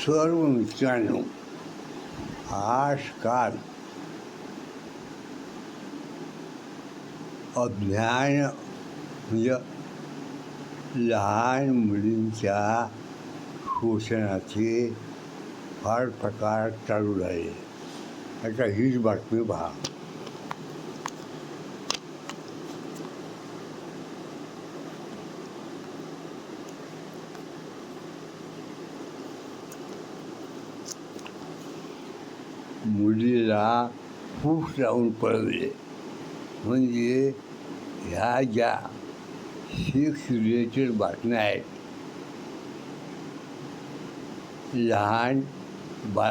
सर्व मित्रांनो आजकाल अज्ञान म्हणजे लहान मुलींच्या शोषणाचे फार प्रकार चालू झाले आता हीच बातमी पहा. मुलीला खूप लावून पळवले. म्हणजे ह्या ज्या सिक्स रिलेटेड बातम्या आहेत लहान बा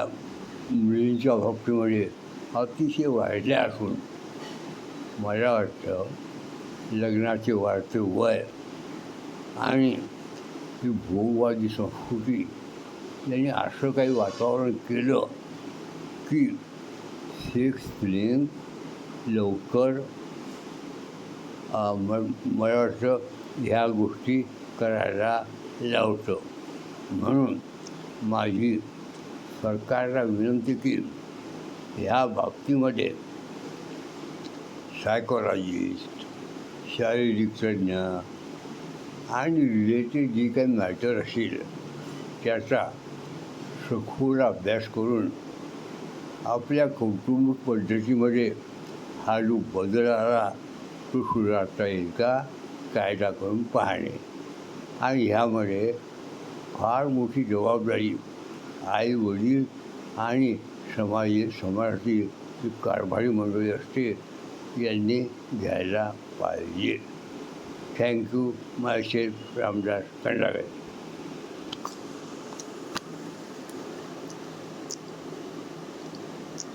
मुलींच्या बाबतीमध्ये अतिशय वाढल्या असून मला वाटतं लग्नाचे वाढते वय आणि ही भोगवादी संस्कृती यांनी असं काही वातावरण केलं की सिक्स प्लेन लवकर म मला वाटतं ह्या गोष्टी करायला लावतं. म्हणून माझी सरकारला विनंती की ह्या बाबतीमध्ये सायकोलॉजिस्ट शारीरिक तज्ज्ञ आणि रिलेटेड जी काही मॅटर असेल त्याचा सखोल अभ्यास करून आपल्या कौटुंबिक पद्धतीमध्ये हा जो बदल आला तो सुधारता येईल का कायदा करून पाहणे. आणि ह्यामध्ये फार मोठी जबाबदारी आई वडील आणि समाज समाजातील जी कारभारी मंडळी असते यांनी घ्यायला पाहिजे. Thank you my chef Ramdas Khandagale